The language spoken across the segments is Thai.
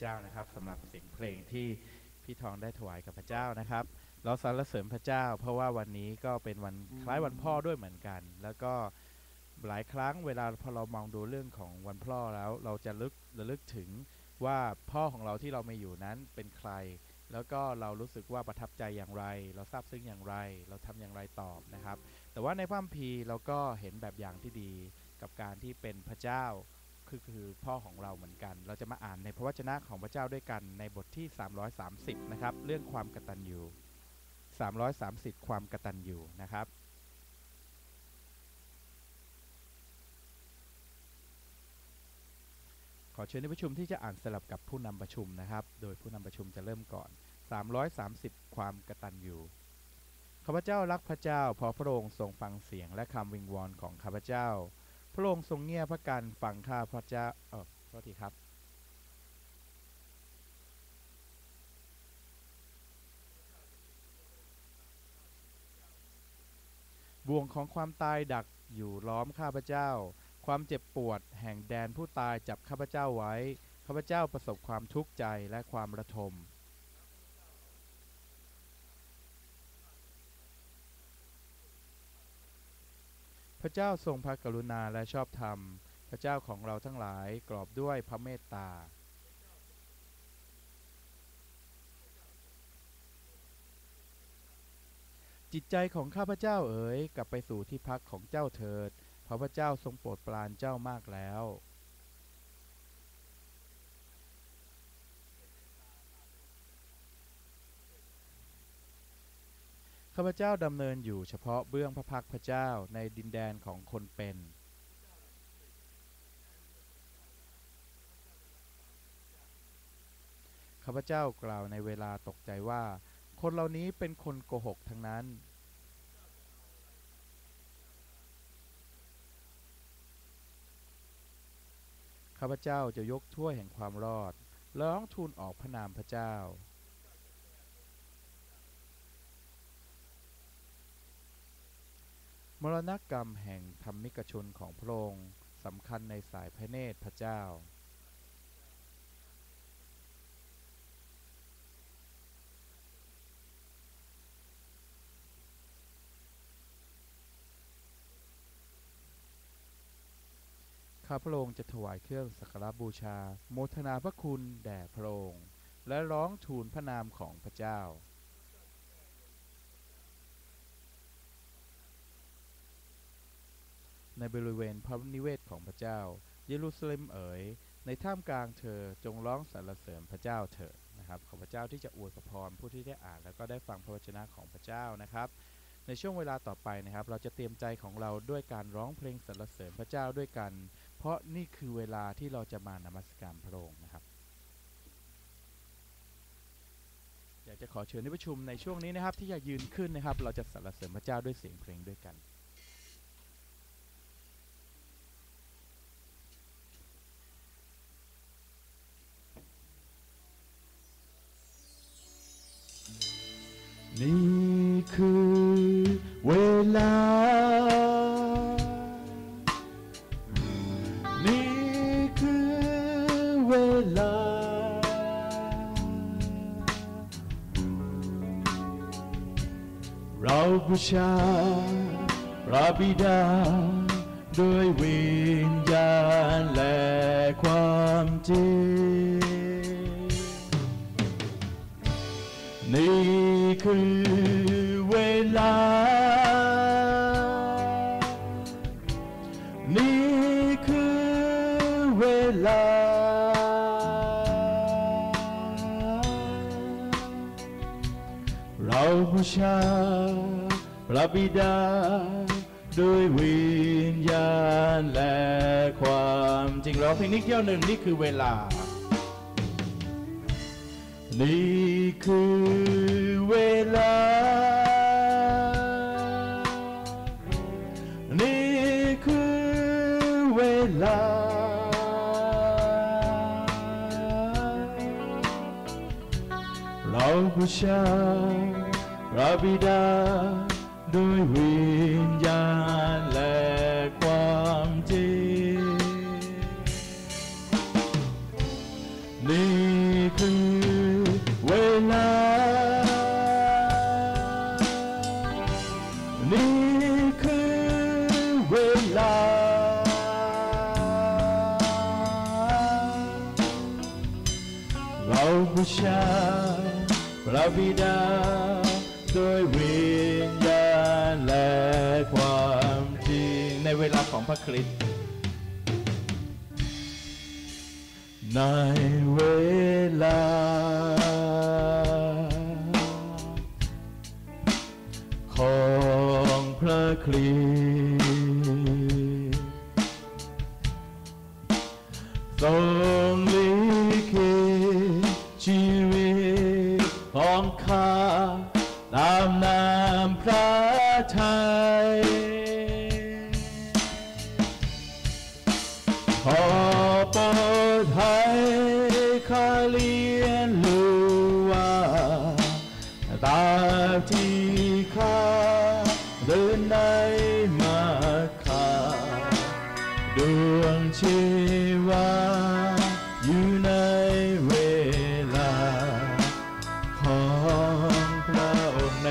เจ้านะครับสำหรับเสียงเพลงที่พี่ทองได้ถวายกับพระเจ้านะครับ เราสรรเสริญพระเจ้า เพราะว่าวันนี้ก็เป็นวันคล้ายวันพ่อด้วยเหมือนกัน แล้วก็หลายครั้งเวลาพอเรามองดูเรื่องของวันพ่อแล้ว เราจะลึกระลึกถึงว่าพ่อของเราที่เราไม่อยู่นั้นเป็นใคร แล้วก็เรารู้สึกว่าประทับใจอย่างไร เราซาบซึ้งอย่างไร เราทำอย่างไรตอบนะครับ แต่ว่าในพระคัมภีร์เราก็เห็นแบบอย่างที่ดีกับการที่เป็นพระเจ้า คือคือพ่อของเราเหมือนกัน เราจะมาอ่านในพระวจนะของพระเจ้าด้วยกันในบทที่ 330 นะครับ เรื่องความกตัญญู330 ความกตัญญูนะครับ ขอเชิญที่ประชุมที่จะอ่านสลับกับผู้นำประชุมนะครับ โดยผู้นำประชุมจะเริ่มก่อน 330 ความกตัญญูข้าพเจ้ารักพระเจ้าเพราะพระองค์ทรงฟังเสียงและคำวิงวอนของข้าพเจ้า พระองค์ทรงเงียบพระการฟังข้าพระเจ้าเออโทษทีครับ บ่วงของความตายดักอยู่ล้อมข้าพเจ้า ความเจ็บปวดแห่งแดนผู้ตายจับข้าพเจ้าไว้ ข้าพเจ้าประสบความทุกข์ใจและความระทม พระเจ้าทรงพระกรุณาและชอบธรรม พระเจ้าของเราทั้งหลายกรอบด้วยพระเมตตาจิตใจของข้าพเจ้าเอ๋ยกลับไปสู่ที่พักของเจ้าเถิด เพราะพระเจ้าทรงโปรดปรานเจ้ามากแล้ว ข้าพเจ้าดำเนินอยู่เฉพาะเบื้องพระพักพระเจ้าในดินแดนของคนเป็นข้าพเจ้ากล่าวในเวลาตกใจว่า คนเหล่านี้เป็นคนโกหกทั้งนั้น ข้าพเจ้าจะยกถ้วยแห่งความรอด แล้วร้องทูลออกพระนามพระเจ้า มรณกรรมแห่งธรรมิกชนของพระองค์สำคัญในสายพระเนตรพระเจ้า ข้าพระองค์จะถวายเครื่องสักการบูชา โมทนาพระคุณแด่พระองค์ และร้องทูลพระนามของพระเจ้า ในบริเวณพระนิเวศของพระเจ้า เยรูซาเล็มเอ๋ย ในท่ามกลางเธอจงร้องสรรเสริญพระเจ้าเถิดนะครับขอพระเจ้าที่จะอวยพรผู้ที่ได้อ่านแล้วก็ได้ฟังพระวจนะของพระเจ้านะครับ ในช่วงเวลาต่อไปนะครับ เราจะเตรียมใจของเราด้วยการร้องเพลงสรรเสริญพระเจ้าด้วยกัน เพราะนี่คือเวลาที่เราจะมานมัสการพระองค์นะครับอยากจะขอเชิญที่ประชุมในช่วงนี้นะครับ ที่จะยืนขึ้นนะครับ เราจะสรรเสริญพระเจ้าด้วยเสียงเพลงด้วยกัน นี่คือเวลา นี่คือเวลา เราบูชาพระบิดา ด้วยวิญญาณและความจริง คือเวลา นี่คือเวลา เราบูชาพระบิดา ด้วยวิญญาณและความจริงเราเพลงนี้เที่ยวหนึ่งนี่คือเวลา นี่คือเวลา นี่คือเวลา เราบูชาพระบิดาด้วยวิญญาณ นี่คือเวลา เราบูชาพระบิดาด้วยวิญญาณและความจริงในเวลาของพระคริสต์ในเวลา พ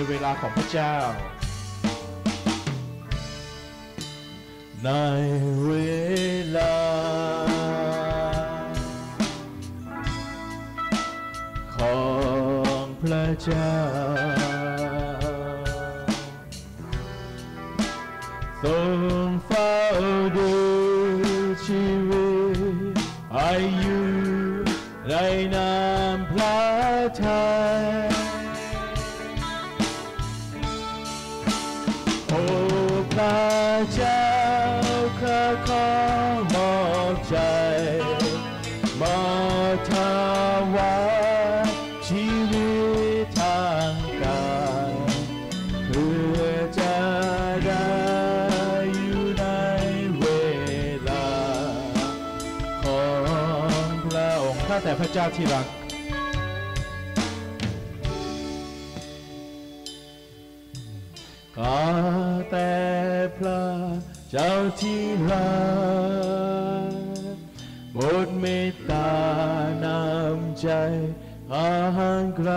เวลาของพระเจ้า ในเวลา ของพระเจ้า ทรงเฝ้าดูชีวิตอายุในนามพระทัย พระเจ้าที่รัก ข้าแต่พระเจ้าที่รักโปรดเมตตานำใจห่างไกล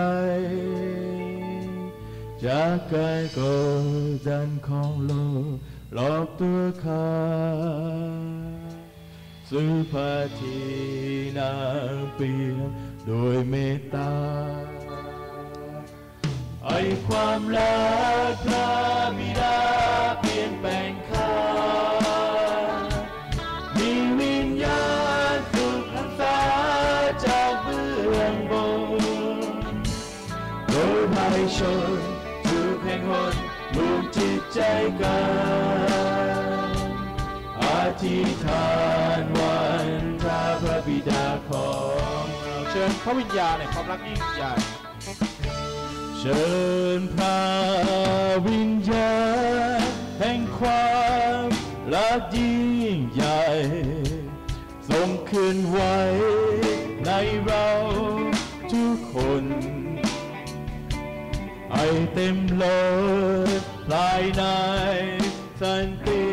จากการกดดันของโลกหลอกตัวข้า ซื้อพระที่นางเปลี่ยนโดยเมตตาไอความรักพระ ญพระวิญญาณในความรักยิ่งใหญ่เชิญพระวิญญาณแห่งความรักยิ่งใหญ่ทรงขึ้นไว้ในเราทุกคนไอเต็มโลดภายในสันติ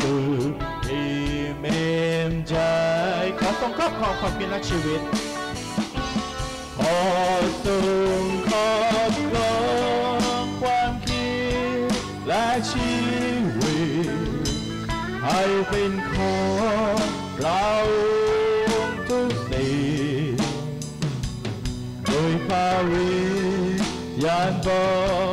สุขอิ่มเอมใจขอทรงครอบครองความเป็นและชีวิต ขอทรงครอบครองความคิดและชีวิตให้เป็นของเราทุกสิ่งโดยพระวิญญาณบริ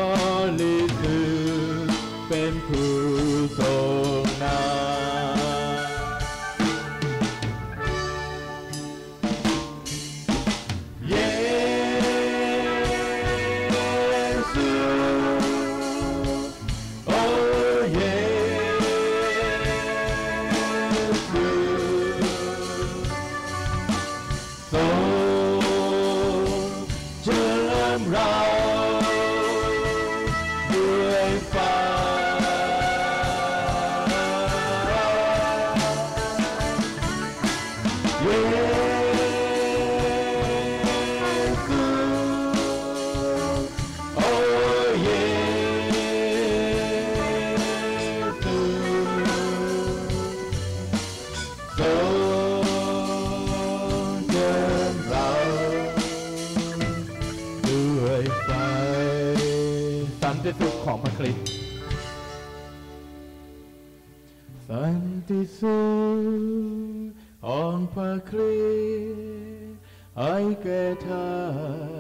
ติสุขของพระคริสต์ให้แก่เธอ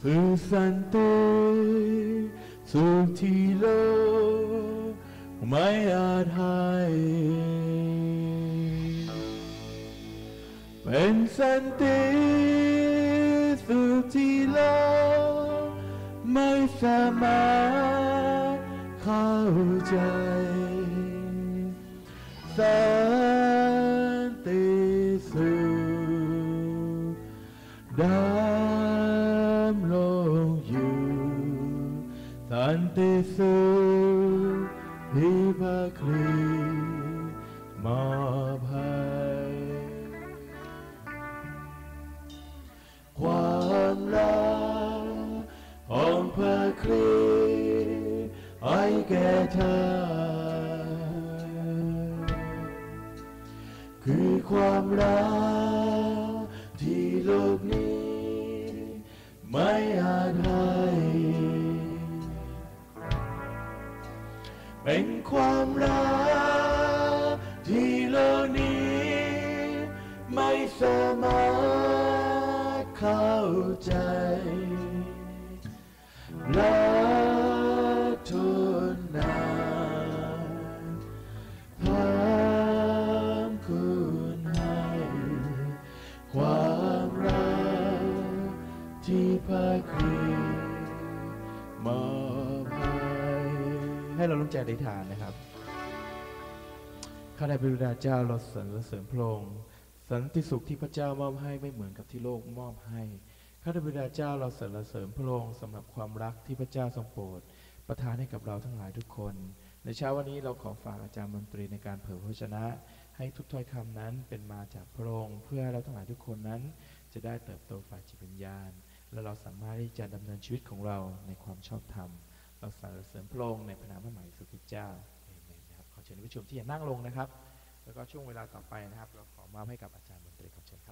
คือสันติสุขที่โลกไม่อาจให้เป็นสันติสุขที่โลกไม่สามารถเข้าใจ สันติสุขดำ เป็นความรักที่โลนี้ ไม่สามารถเข้าใจรักทุนนานพามคุณให้ความรักที่พระคริสต์มอบ ให้เราลงใจอธิษฐานนะครับข้าแต่พระบิดาเจ้าเราสรรเสริญพระองค์สันติสุขที่พระเจ้ามอบให้ไม่เหมือนกับที่โลกมอบให้ข้าแต่พระบิดาเจ้าเราสรรเสริญพระองค์สำหรับความรักที่พระเจ้าทรงโปรดประทานให้กับเราทั้งหลายทุกคน ในเช้าวันนี้เราขอฝากอาจารย์มนตรีในการเผยพระวจนะ ให้ทุกถ้อยคำนั้นเป็นมาจากพระองค์เพื่อเราทั้งหลายทุกคนนั้น จะได้เติบโตฝ่ายจิตวิญญาณ และเราสามารถที่จะดำเนินชีวิตของเราในความชอบธรรม เราสรรเสริญพระองค์ในพระนามพระมหาสุขิตเจ้าเอเมนนะครับขอเชิญผู้ชมที่จะนั่งลงนะครับ แล้วก็ช่วงเวลาต่อไปนะครับ เราขอมาให้กับอาจารย์มนตรีครับเชิญครับ